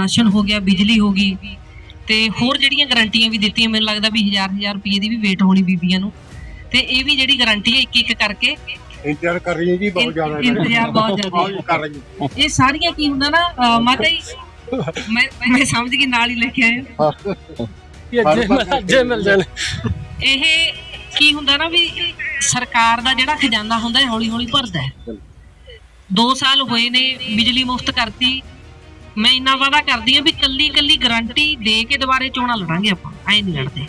Ration ਹੋ ਗਿਆ ਬਿਜਲੀ ਹੋ ਗਈ ਤੇ ਹੋਰ ਜਿਹੜੀਆਂ ਗਾਰੰਟੀਆਂ ਵੀ ਦਿੱਤੀਆਂ ਮੈਨੂੰ ਲੱਗਦਾ ਵੀ ਹਜ਼ਾਰ ਹਜ਼ਾਰ ਰੁਪਏ ਦੀ ਵੀ ਵੇਟ ਹੋਣੀ ਬੀਬੀਆਂ ਨੂੰ। ਤੇ ਇਹ ਵੀ ਜਿਹੜੀ ਗਾਰੰਟੀ ਹੈ ਇੱਕ ਇੱਕ ਕਰਕੇ ਇੰਤਜ਼ਾਰ ਕਰ ਰਹੀ ਹੈ ਜੀ ਬਹੁਤ ਜ਼ਿਆਦਾ ਇੰਤਜ਼ਾਰ ਬਹੁਤ ਜ਼ਿਆਦਾ। ਹੈ। ਬਹੁਤ ਕਰ ਰਹੀ ਹੈ ਇਹ ਸਾਰੀਆਂ ਕੀ ਹੁੰਦਾ ਨਾ ਮਾਤਾ ਜੀ ਮੈਂ ਮੈਂ ਸਮਝ ਗਈ ਨਾਲ ਹੀ ਲੈ ਕੇ ਆਏ ਹੋ। ਜੇ ਮਿਲ ਜੇ ਮਿਲ ਜਾਣ। ਇਹ ਕੀ ਹੁੰਦਾ ਨਾ ਵੀ ਸਰਕਾਰ ਦਾ ਜਿਹੜਾ ਖਜ਼ਾਨਾ ਹੁੰਦਾ ਹੈ ਹੌਲੀ ਹੌਲੀ ਭਰਦਾ ਹੈ। 2 ਸਾਲ ਹੋਏ ਨੇ ਬਿਜਲੀ ਮੁਫਤ ਕਰਤੀ ਮੈਂ ਇੰਨਾ ਵਾਅਦਾ ਕਰਦੀ ਹਾਂ ਵੀ ਕੱਲੀ ਕੱਲੀ ਗਾਰੰਟੀ ਦੇ ਕੇ ਦੁਬਾਰੇ ਚੋਣਾਂ ਲੜਾਂਗੇ ਆਪਾਂ ਐਂ ਨਹੀਂ ਲੜਦੇ।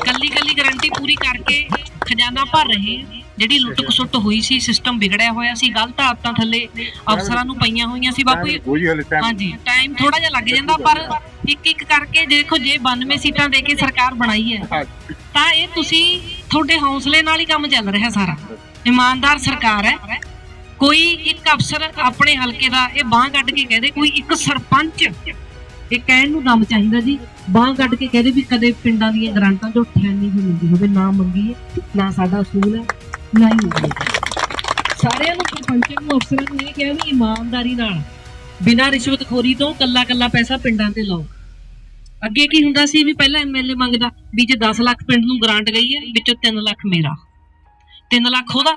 ਕੱਲੀ ਕੱਲੀ ਗਾਰੰਟੀ ਪੂਰੀ ਕਰਕੇ ਖਜ਼ਾਨਾ ਭਰ ਰਹੇ। ਜਿਹੜੀ ਲੁੱਟ ਖਸੁੱਟ ਹੋਈ ਸੀ ਸਿਸਟਮ ਵਿਗੜਿਆ ਹੋਇਆ ਸੀ ਗਲਤ ਆਦਤਾਂ ਥੱਲੇ ਅਫਸਰਾਂ ਨੂੰ ਪਈਆਂ ਹੋਈਆਂ ਸੀ ਬਾਪੂ ਹਾਂਜੀ ਟਾਈਮ ਥੋੜਾ ਜਿਹਾ ਲੱਗ ਜਾਂਦਾ ਪਰ ਇੱਕ ਇੱਕ ਕਰਕੇ ਦੇਖੋ ਜੇ 92 ਸੀਟਾਂ ਦੇ ਕੇ ਸਰਕਾਰ ਬਣਾਈ ਹੈ ਤਾਂ ਇਹ ਤੁਸੀਂ ਤੁਹਾਡੇ ਹੌਸਲੇ ਨਾਲ ਹੀ ਕੰਮ ਚੱਲ ਰਿਹਾ ਸਾਰਾ। ਇਮਾਨਦਾਰ ਸਰਕਾਰ ਹੈ ਕੋਈ ਇੱਕ ਅਫਸਰ ਆਪਣੇ ਹਲਕੇ ਦਾ, ਇਹ ਬਾਹ ਕੱਢ ਕੇ ਕਹਦੇ ਕੋਈ ਇੱਕ ਸਰਪੰਚ ਇਹ ਕਹਿਣ ਨੂੰ ਦਮ ਚਾਹੀਦਾ ਜੀ। ਬਾਹ ਕੱਢ ਕੇ ਕਹਦੇ ਵੀ ਕਦੇ ਪਿੰਡਾਂ ਦੀਆਂ ਗ੍ਰਾਂਟਾਂ ਜੋ ਠਿਆਨੀ ਵੀ ਮਿਲਦੀ ਹੋਵੇ ਨਾ ਮੰਗੀਏ ਨਾ ਸਾਡਾ ਅਸੂਲ ਹੈ, ਨਾ ਹੀ ਮੰਗੀਏ ਸਾਰਿਆਂ ਨੂੰ ਸਰਪੰਚਾਂ ਨੂੰ, ਅਫਸਰਾਂ ਨੂੰ ਇਹ ਕਿਹਾ ਵੀ ਇਮਾਨਦਾਰੀ ਨਾਲ, ਬਿਨਾਂ ਰਿਸ਼ਵਤਖੋਰੀ ਤੋਂ ਕੱਲਾ ਕੱਲਾ ਪੈਸਾ ਪਿੰਡਾਂ ਤੇ ਲਾਓ। ਅੱਗੇ ਕੀ ਹੁੰਦਾ ਸੀ ਵੀ ਪਹਿਲਾਂ ਐਮਐਲਏ ਮੰਗਦਾ ਵੀ ਜੇ 10 ਲੱਖ ਪਿੰਡ ਨੂੰ ਗ੍ਰਾਂਟ ਗਈ ਹੈ, ਵਿੱਚੋਂ 3 ਲੱਖ ਮੇਰਾ। 3 ਲੱਖ ਉਹਦਾ।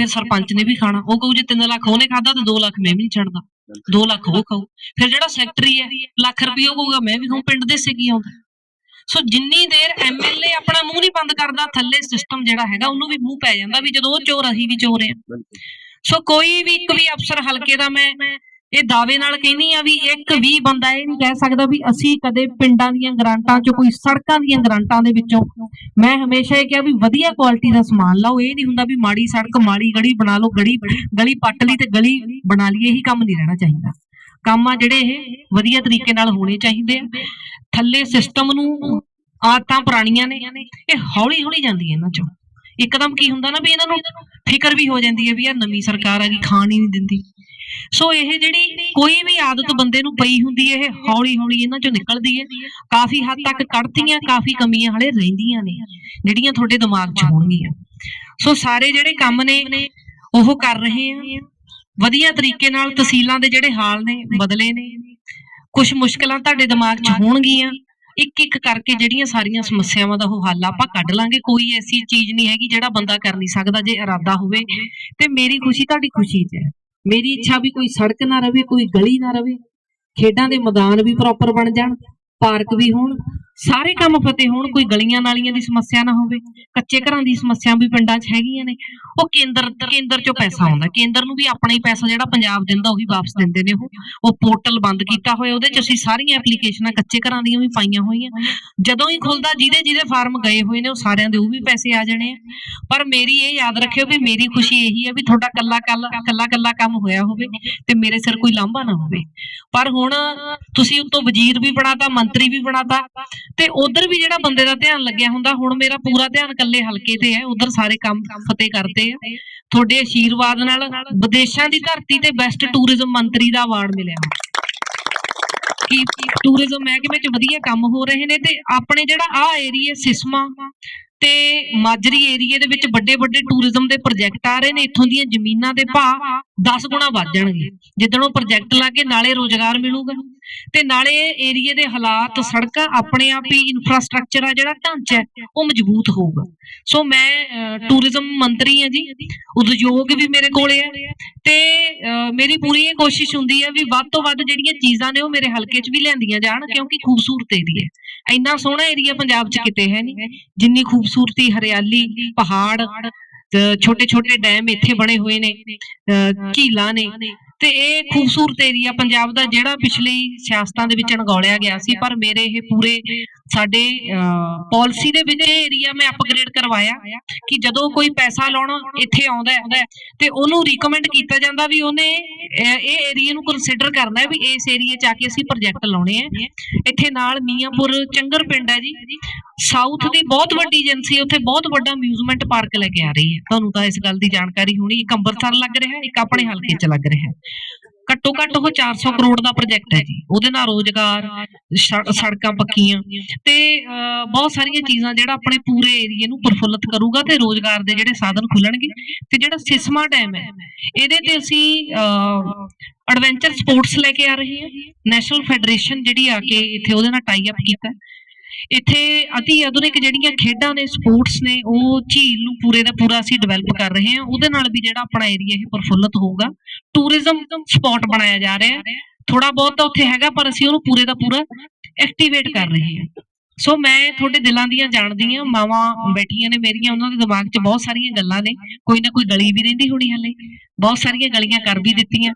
ਫਿਰ ਸਰਪੰਚ ਨੇ ਵੀ ਖਾਣਾ ਉਹ ਕਹੂ ਜੇ 3 ਲੱਖ ਉਹਨੇ ਖਾਦਾ ਤਾਂ 2 ਲੱਖ ਮੈਂ ਵੀ ਨਹੀਂ ਛੱਡਦਾ। 2 ਲੱਖ ਉਹ ਖਾਊ ਫਿਰ ਜਿਹੜਾ ਸੈਕਟਰੀ ਹੈ ਲੱਖ ਰੁਪਏ ਉਹ ਕਹੂਗਾ ਮੈਂ ਵੀ ਖਾਊ ਪਿੰਡ ਦੇ ਸੇ ਕੀ ਆਉਂਦਾ। ਸੋ ਜਿੰਨੀ ਦੇਰ ਐਮਐਲਏ ਆਪਣਾ ਮੂੰਹ ਨਹੀਂ ਬੰਦ ਕਰਦਾ ਥੱਲੇ ਸਿਸਟਮ ਜਿਹੜਾ ਹੈਗਾ ਉਹਨੂੰ ਵੀ ਮੂੰਹ ਪੈ ਜਾਂਦਾ ਵੀ ਜਦੋਂ ਉਹ ਚੋਰ ਅਸੀਂ ਵੀ ਚੋਰ ਆ ਸੋ ਕੋਈ ਵੀ ਇੱਕ ਵੀ ਅਫਸਰ ਹਲਕੇ ਦਾ ਮੈਂ ਇਹ ਦਾਅਵੇ ਨਾਲ ਕਹਿੰਦੀ ਆ ਵੀ ਇੱਕ ਵੀ ਬੰਦਾ ਇਹ ਨਹੀਂ ਕਹਿ ਸਕਦਾ ਵੀ ਅਸੀਂ ਕਦੇ ਪਿੰਡਾਂ ਦੀਆਂ ਗ੍ਰਾਂਟਾਂ 'ਚ ਕੋਈ ਸੜਕਾਂ ਦੀਆਂ ਗ੍ਰਾਂਟਾਂ ਦੇ ਵਿੱਚੋਂ ਮੈਂ ਹਮੇਸ਼ਾ ਇਹ ਕਿਹਾ ਵੀ ਵਧੀਆ ਕੁਆਲਿਟੀ ਦਾ ਸਮਾਨ ਲਾਓ, ਇਹ ਨਹੀਂ ਹੁੰਦਾ ਵੀ ਮਾੜੀ ਸੜਕ, ਮਾੜੀ ਗੜੀ ਬਣਾ ਲਓ ਗੜੀ ਗਲੀ ਪੱਟ ਲਈ ਤੇ ਗਲੀ ਬਣਾ ਲਈ, ਇਹੀ ਕੰਮ ਨਹੀਂ ਰਹਿਣਾ ਚਾਹੀਦਾ। ਕੰਮ ਆ ਜਿਹੜੇ ਇਹ ਵਧੀਆ ਤਰੀਕੇ ਨਾਲ ਹੋਣੇ ਚਾਹੀਦੇ ਆ। ਥੱਲੇ ਸਿਸਟਮ ਨੂੰ ਆਦਤਾਂ ਪੁਰਾਣੀਆਂ ਨੇ, ਇਹ ਹੌਲੀ ਹੌਲੀ ਜਾਂਦੀ ਹੈ ਇਹਨਾਂ 'ਚੋਂ। ਇੱਕਦਮ ਕੀ ਹੁੰਦਾ ਨਾ ਵੀ ਇਹਨਾਂ ਨੂੰ ਫਿਕਰ ਵੀ ਹੋ ਜਾਂਦੀ ਹੈ ਵੀ ਯਾਰ ਨਵੀਂ ਸਰਕਾਰ ਆ ਗਈ, ਖਾਣ ਹੀ ਨਹੀਂ ਦਿੰਦੀ। ਸੋ ਇਹ ਜਿਹੜੀ ਕੋਈ ਵੀ ਆਦਤ ਬੰਦੇ ਨੂੰ ਪਈ ਹੁੰਦੀ ਹੈ, ਇਹ ਹੌਲੀ ਹੌਲੀ ਇਹਨਾਂ ਚੋਂ ਨਿਕਲਦੀ ਹੈ। ਕਾਫੀ ਹੱਦ ਤੱਕ ਕੱਢਤੀਆਂ, ਕਾਫੀ ਕਮੀਆਂ ਹਲੇ ਰਹਿੰਦੀਆਂ ਨੇ, ਜਿਹੜੀਆਂ ਤੁਹਾਡੇ ਦਿਮਾਗ 'ਚ ਹੋਣਗੀਆਂ। ਸੋ ਸਾਰੇ ਜਿਹੜੇ ਕੰਮ ਨੇ, ਉਹ ਕਰ ਰਹੇ ਆ। ਵਧੀਆ ਤਰੀਕੇ ਨਾਲ ਤਹਿਸੀਲਾਂ ਦੇ ਜਿਹੜੇ ਹਾਲ ਨੇ, ਬਦਲੇ ਨੇ। ਕੁਝ ਮੁਸ਼ਕਲਾਂ ਤੁਹਾਡੇ ਦਿਮਾਗ 'ਚ ਹੋਣਗੀਆਂ। ਇੱਕ ਇੱਕ ਕਰਕੇ ਜਿਹੜੀਆਂ ਸਾਰੀਆਂ ਸਮੱਸਿਆਵਾਂ ਦਾ ਉਹ ਹੱਲ ਆਪਾਂ ਕੱਢ ਲਾਂਗੇ। ਕੋਈ ਐਸੀ ਚੀਜ਼ ਨਹੀਂ ਹੈਗੀ ਜਿਹੜਾ ਬੰਦਾ ਕਰ ਨਹੀਂ ਸਕਦਾ, ਜੇ ਇਰਾਦਾ ਹੋਵੇ। ਤੇ ਮੇਰੀ ਖੁਸ਼ੀ ਤੁਹਾਡੀ ਖੁਸ਼ੀ 'ਚ ਹੈ। ਮੇਰੀ ਇੱਛਾ ਵੀ ਕੋਈ ਸੜਕ ਨਾ ਰਵੇ, ਕੋਈ ਗਲੀ ਨਾ ਰਵੇ। ਖੇਡਾਂ ਦੇ ਮੈਦਾਨ ਵੀ ਪ੍ਰੋਪਰ ਬਣ ਜਾਣ, ਪਾਰਕ ਵੀ ਹੋਣ ਸਾਰੇ ਕੰਮ ਫਤਿਹ ਹੋਣ, ਕੋਈ ਗਲੀਆਂ ਨਾਲੀਆਂ ਦੀ ਸਮੱਸਿਆ ਨਾ ਹੋਵੇ, ਕੱਚੇ ਘਰਾਂ ਦੀ ਸਮੱਸਿਆ ਵੀ ਪਿੰਡਾਂ 'ਚ ਹੈਗੀਆਂ ਨੇ। ਉਹ ਕੇਂਦਰ ਕੇਂਦਰ 'ਚੋਂ ਪੈਸਾ ਆਉਂਦਾ, ਕੇਂਦਰ ਨੂੰ ਵੀ ਆਪਣਾ ਹੀ ਪੈਸਾ ਜਿਹੜਾ ਪੰਜਾਬ ਦਿੰਦਾ ਉਹੀ ਵਾਪਸ ਦਿੰਦੇ ਨੇ ਉਹ। ਉਹ ਪੋਰਟਲ ਬੰਦ ਕੀਤਾ ਹੋਇਆ, ਉਹਦੇ 'ਚ ਅਸੀਂ ਸਾਰੀਆਂ ਐਪਲੀਕੇਸ਼ਨਾਂ ਕੱਚੇ ਘਰਾਂ ਦੀਆਂ ਵੀ ਪਾਈਆਂ ਹੋਈਆਂ। ਜਦੋਂ ਹੀ ਖੁੱਲਦਾ, ਜਿਹਦੇ ਜਿਹਦੇ ਫਾਰਮ ਗਏ ਹੋਏ ਨੇ, ਉਹ ਸਾਰਿਆਂ ਦੇ ਉਹ ਵੀ ਪੈਸੇ ਆ ਜਾਣੇ ਆ। ਪਰ ਮੇਰੀ ਇਹ ਯਾਦ ਰੱਖਿਓ ਵੀ ਮੇਰੀ ਖੁਸ਼ੀ ਇਹੀ ਹੈ ਵੀ ਤੁਹਾਡਾ ਕੱਲਾ ਕੱਲਾ ਕੱਲਾ ਕੱਲਾ ਕੰਮ ਹੋਇਆ ਹੋਵੇ ਤੇ ਮੇਰੇ ਸਿਰ ਕੋਈ ਲਾਂਭਾ ਨਾ ਹੋਵੇ। ਪਰ ਹੁਣ ਤੁਸੀਂ ਉਤੋਂ ਵਜ਼ੀਰ ਵੀ ਬਣਾਤਾ, ਮੰਤਰੀ ਵੀ ਬਣਾਤਾ ਤੇ ਉਧਰ ਵੀ ਜਿਹੜਾ ਬੰਦੇ ਦਾ ਧਿਆਨ ਲੱਗਿਆ ਹੁੰਦਾ, ਹੁਣ ਮੇਰਾ ਪੂਰਾ ਧਿਆਨ ਕੱਲੇ ਹਲਕੇ ਤੇ ਹੈ, ਉਧਰ ਸਾਰੇ ਕੰਮ ਫਤਿਹ ਕਰਦੇ ਆ। ਤੁਹਾਡੇ ਆਸ਼ੀਰਵਾਦ ਨਾਲ ਵਿਦੇਸ਼ਾਂ ਦੀ ਧਰਤੀ ਤੇ ਬੈਸਟ ਟੂਰਿਜ਼ਮ ਮੰਤਰੀ ਦਾ ਅਵਾਰਡ ਮਿਲਿਆ। ਕਿ ਟੂਰਿਜ਼ਮ ਮਹਿਕਮੇ 'ਚ ਵਧੀਆ ਕੰਮ ਹੋ ਰਹੇ ਨੇ ਤੇ ਆਪਣੇ ਜਿਹੜਾ ਆ ਏਰੀਆ ਸਿਸਮਾ ਤੇ ਮਾਜਰੀ ਏਰੀਏ ਦੇ ਵਿੱਚ ਵੱਡੇ ਵੱਡੇ ਟੂਰਿਜ਼ਮ ਦੇ ਪ੍ਰੋਜੈਕਟ ਆ ਰਹੇ ਨੇ, ਇੱਥੋਂ ਦੀਆਂ ਜ਼ਮੀਨਾਂ ਦੇ ਭਾਅ 10 ਗੁਣਾ ਵੱਧ ਜਾਣਗੇ। ਜਿੱਦਣ ਉਹ ਪ੍ਰੋਜੈਕਟ ਲੱਗੇ ਨਾਲੇ ਰੋਜ਼ਗਾਰ ਮਿਲੂਗਾ। ਤੇ ਨਾਲੇ ਏਰੀਏ ਦੇ ਹਾਲਾਤ, ਸੜਕਾਂ ਆਪਣੇ ਆਪ ਹੀ ਇਨਫਰਾਸਟ੍ਰਕਚਰ ਆ ਜਿਹੜਾ ਢਾਂਚਾ ਉਹ ਮਜ਼ਬੂਤ ਹੋਊਗਾ। ਸੋ ਮੈਂ ਟੂਰਿਜ਼ਮ ਮੰਤਰੀ ਹਾਂ ਜੀ, ਉਦਯੋਗ ਵੀ ਮੇਰੇ ਕੋਲੇ ਆ। ਤੇ ਮੇਰੀ ਪੂਰੀ ਇਹ ਕੋਸ਼ਿਸ਼ ਹੁੰਦੀ ਹੈ ਵੀ ਵੱਧ ਤੋਂ ਵੱਧ ਜਿਹੜੀਆਂ ਚੀਜ਼ਾਂ ਨੇ ਉਹ ਮੇਰੇ ਹਲਕੇ 'ਚ ਵੀ ਲਿਆਂਦੀਆਂ ਜਾਣ, ਕਿਉਂਕਿ ਖੂਬਸੂਰਤ ਏਰੀਆ ਹੈ। ਇੰਨਾ ਸੋਹਣਾ ਏਰੀਆ ਪੰਜਾਬ 'ਚ ਕਿਤੇ ਹੈ ਨਹੀਂ। ਜਿੰਨੀ ਖੂਬ ਖੂਬਸੂਰਤੀ ਹਰਿਆਲੀ ਪਹਾੜ ਛੋਟੇ ਛੋਟੇ ਡੈਮ ਇੱਥੇ ਬਣੇ ਹੋਏ ਨੇ ਅਹ, ਝੀਲਾਂ ਨੇ। ਤੇ ਇਹ ਖੂਬਸੂਰਤ ਏਰੀਆ ਪੰਜਾਬ ਦਾ ਜਿਹੜਾ ਪਿਛਲੀ ਸਿਆਸਤਾਂ ਦੇ ਵਿੱਚ ਅਣਗੌਲਿਆ ਗਿਆ ਸੀ, ਪਰ ਮੇਰੇ ਇਹ ਪੂਰੇ ਸਾਡੇ ਪਾਲਿਸੀ ਦੇ ਵਿੱਚ ਇਹ ਏਰੀਆ ਮੈਂ ਅਪਗ੍ਰੇਡ ਕਰਵਾਇਆ ਕਿ ਜਦੋਂ ਕੋਈ ਪੈਸਾ ਲਾਉਣ ਇੱਥੇ ਆਉਂਦਾ ਹੈ ਤੇ ਉਹਨੂੰ ਰეკਮੈਂਡ ਕੀਤਾ ਜਾਂਦਾ ਵੀ ਉਹਨੇ ਇਹ ਏਰੀਆ ਨੂੰ ਕੰਸੀਡਰ ਕਰਨਾ ਹੈ ਵੀ ਇਸ ਏਰੀਆ 'ਚ ਆ ਕੇ ਅਸੀਂ ਪ੍ਰੋਜੈਕਟ ਲਾਉਣੇ ਆ ਇੱਥੇ ਨਾਲ ਮੀਆਂਪੁਰ ਚੰਗਰ ਪਿੰਡ ਹੈ ਜੀ। ਸਾਊਥ ਦੀ ਬਹੁਤ ਵੱਡੀ ਏਜੰਸੀ ਉੱਥੇ ਬਹੁਤ ਵੱਡਾ ਅਮਿਊਜ਼ਮੈਂਟ ਪਾਰਕ ਲੈ ਕੇ ਆ ਰਹੀ ਹੈ। ਤੁਹਾਨੂੰ ਤਾਂ ਇਸ ਗੱਲ ਦੀ ਜਾਣਕਾਰੀ ਹੋਣੀ ਇੱਕ ਅੰਮ੍ਰਿਤਸਰ ਲੱਗ ਰਿਹਾ ਇੱਕ ਆਪਣੇ ਹਲਕੇ 'ਚ ਲੱਗ ਰਿਹਾ ਘੱਟੋ ਘੱਟ ਉਹ 400 ਕਰੋੜ ਦਾ ਪ੍ਰੋਜੈਕਟ ਹੈ ਜੀ। ਉਹਦੇ ਨਾਲ ਰੋਜ਼ਗਾਰ ਸੜਕਾਂ ਪੱਕੀਆਂ ਤੇ ਬਹੁਤ ਸਾਰੀਆਂ ਚੀਜ਼ਾਂ ਜਿਹੜਾ ਆਪਣੇ ਪੂਰੇ ਏਰੀਏ ਨੂੰ ਪ੍ਰਫੁੱਲਤ ਕਰੂਗਾ ਤੇ ਰੋਜ਼ਗਾਰ ਦੇ ਜਿਹੜੇ ਸਾਧਨ ਖੁੱਲਣਗੇ ਤੇ ਜਿਹੜਾ ਸਿਸਮਾ ਡੈਮ ਹੈ, ਇਹਦੇ ਤੇ ਅਸੀਂ ਐਡਵੈਂਚਰ ਸਪੋਰਟਸ ਲੈ ਕੇ ਆ ਰਹੇ ਹਾਂ। ਨੈਸ਼ਨਲ ਫੈਡਰੇਸ਼ਨ ਜਿਹੜੀ ਆ ਕੇ ਇੱਥੇ ਉਹਦੇ ਨਾਲ ਟਾਈ ਅਪ ਕੀਤਾ। ਇੱਥੇ ਅਤੀ ਆਧੁਨਿਕ ਜਿਹੜੀਆਂ ਖੇਡਾਂ ਨੇ ਸਪੋਰਟਸ ਨੇ, ਉਹ ਝੀਲ ਨੂੰ ਪੂਰੇ ਦਾ ਪੂਰਾ ਅਸੀਂ ਡਿਵੈਲਪ ਕਰ ਰਹੇ ਹਾਂ। ਉਹਦੇ ਨਾਲ ਵੀ ਜਿਹੜਾ ਆਪਣਾ ਏਰੀਆ ਇਹ ਪ੍ਰਫੁੱਲਤ ਹੋਊਗਾ। ਟੂਰਿਜ਼ਮ ਸਪੌਟ ਬਣਾਇਆ ਜਾ ਰਿਹਾ ਹੈ। ਥੋੜਾ ਬਹੁਤ ਤਾਂ ਉੱਥੇ ਹੈਗਾ, ਪਰ ਅਸੀਂ ਉਹਨੂੰ ਪੂਰੇ ਦਾ ਪੂਰਾ ਐਕਟੀਵੇਟ ਕਰ ਰਹੇ ਹਾਂ। ਸੋ ਮੈਂ ਤੁਹਾਡੇ ਦਿਲਾਂ ਦੀਆਂ ਜਾਣਦੀ ਹਾਂ, ਮਾਵਾਂ ਬੈਠੀਆਂ ਨੇ ਮੇਰੀਆਂ, ਉਹਨਾਂ ਦੇ ਦਿਮਾਗ 'ਚ ਬਹੁਤ ਸਾਰੀਆਂ ਗੱਲਾਂ ਨੇ। ਕੋਈ ਨਾ ਕੋਈ ਗਲੀ ਵੀ ਰਹਿੰਦੀ ਹੋਣੀ ਹਲੇ। ਬਹੁਤ ਸਾਰੀਆਂ ਗਲੀਆਂ ਕਰ ਵੀ ਦਿੱਤੀਆਂ।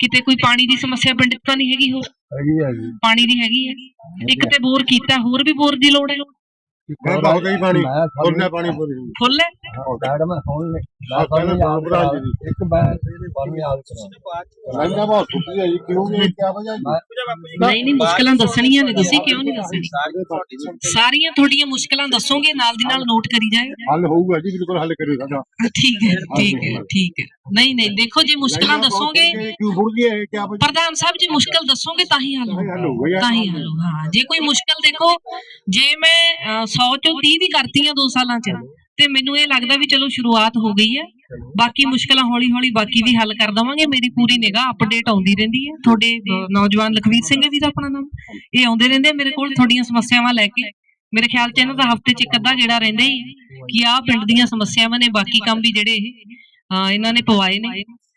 ਕਿਤੇ ਕੋਈ ਪਾਣੀ ਦੀ ਸਮੱਸਿਆ ਪਿੰਡ ਤਾਂ ਨਹੀਂ ਹੈਗੀ ਹੋਰ। ਹੈਗੀ ਹੈ ਜੀ। ਪਾਣੀ ਦੀ ਹੈਗੀ ਹੈ ਇੱਕ ਤੇ ਬੋਰ ਕੀਤਾ ਹੋਰ ਵੀ ਬੋਰ ਦੀ ਲੋੜ ਹੈ। ਮੈਂ ਬਹੁਤ ਹੀ ਪਾਣੀ ਫੁੱਲਨੇ ਪਾਣੀ ਪੂਰੀ। ਫੁੱਲ ਹੈ? ਮੈਡਮ ਹੁਣ ਪਹਿਲਾਂ ਬਾਬੂ ਭਰਾ ਜੀ ਦੀ। ਇੱਕ ਮੈਂ ਇਹਦੇ ਬਾਰੇ ਯਾਦ ਕਰਾਂ ਲੰਗਾ ਬਹੁਤ ਸੁੱਕੀ ਹੈ ਜੀ ਕਿਉਂ ਨਹੀਂ? ਕਿਆ ਵਜ੍ਹਾ ਜੀ? ਨਹੀਂ ਨਹੀਂ ਮੁਸ਼ਕਲਾਂ ਦੱਸਣੀਆਂ ਨੇ ਤੁਸੀਂ ਕਿਉਂ ਨਹੀਂ ਦੱਸਣੀ? ਸਾਰੀਆਂ ਤੁਹਾਡੀਆਂ ਮੁਸ਼ਕਲਾਂ ਦੱਸੋਗੇ ਨਾਲ ਦੀ ਨਾਲ ਨੋਟ ਕਰੀ ਜਾਏ ਹੱਲ ਹੋਊਗਾ ਜੀ ਬਿਲਕੁਲ ਹੱਲ ਸਾਡਾ ਠੀਕ ਹੈ ਠੀਕ ਹੈ ਠੀਕ ਹੈ। ਨਹੀਂ ਨਹੀਂ ਦੇਖੋ ਜੇ ਮੁਸ਼ਕਲਾਂ ਦੱਸੋਗੇ ਕਿਉਂ ਫੁੱਲ ਗਈ ਹੈ ਕਿਆ ਵਜ੍ਹਾ? ਪ੍ਰਧਾਨ ਸਾਹਿਬ ਜੀ ਮੁਸ਼ਕਲ ਦੱਸੋਗੇ ਤਾਂ ਹੀ ਹੱਲ ਹੋਊਗਾ। ਤਾਂ ਹੀ ਹੱਲ ਹੋਊਗਾ। ਹਾਂ ਜੇ ਕੋਈ ਮੁਸ਼ਕਲ ਦੇਖੋ ਜੇ ਮੈਂ 100 ਚੋਂ 30 ਵੀ ਕਰਤੀਆਂ 2 ਸਾਲਾਂ ਚ ਤੇ ਮੈਨੂੰ ਇਹ ਲੱਗਦਾ ਵੀ ਚਲੋ ਸ਼ੁਰੂਆਤ ਹੋ ਗਈ ਹੈ। ਬਾਕੀ ਮੁਸ਼ਕਲਾਂ ਹੌਲੀ ਹੌਲੀ ਬਾਕੀ ਵੀ ਹੱਲ ਕਰ ਦਵਾਂਗੇ। ਮੇਰੀ ਪੂਰੀ ਨਿਗਾਹ ਅਪਡੇਟ ਆਉਂਦੀ ਰਹਿੰਦੀ ਹੈ। ਤੁਹਾਡੇ ਨੌਜਵਾਨ ਲਖਵੀਰ ਸਿੰਘ ਵੀ ਤਾਂ ਆਪਣਾ ਨਾਮ। ਇਹ ਆਉਂਦੇ ਰਹਿੰਦੇ ਮੇਰੇ ਕੋਲ ਤੁਹਾਡੀਆਂ ਸਮੱਸਿਆਵਾਂ ਲੈ ਕੇ। ਮੇਰੇ ਖਿਆਲ ਚ ਇਹਨਾਂ ਦਾ ਹਫ਼ਤੇ ਚ ਇੱਕ ਅੱਧਾ ਜਿਹੜਾ ਰਹਿੰਦਾ ਹੀ ਕਿ ਆਹ ਪਿੰਡ ਦੀਆਂ ਸਮੱਸਿਆਵਾਂ ਨੇ ਬਾਕੀ ਕੰਮ ਵੀ ਜਿਹੜੇ ਇਹ ਇਹਨਾਂ ਨੇ ਪਵਾਏ ਨੇ।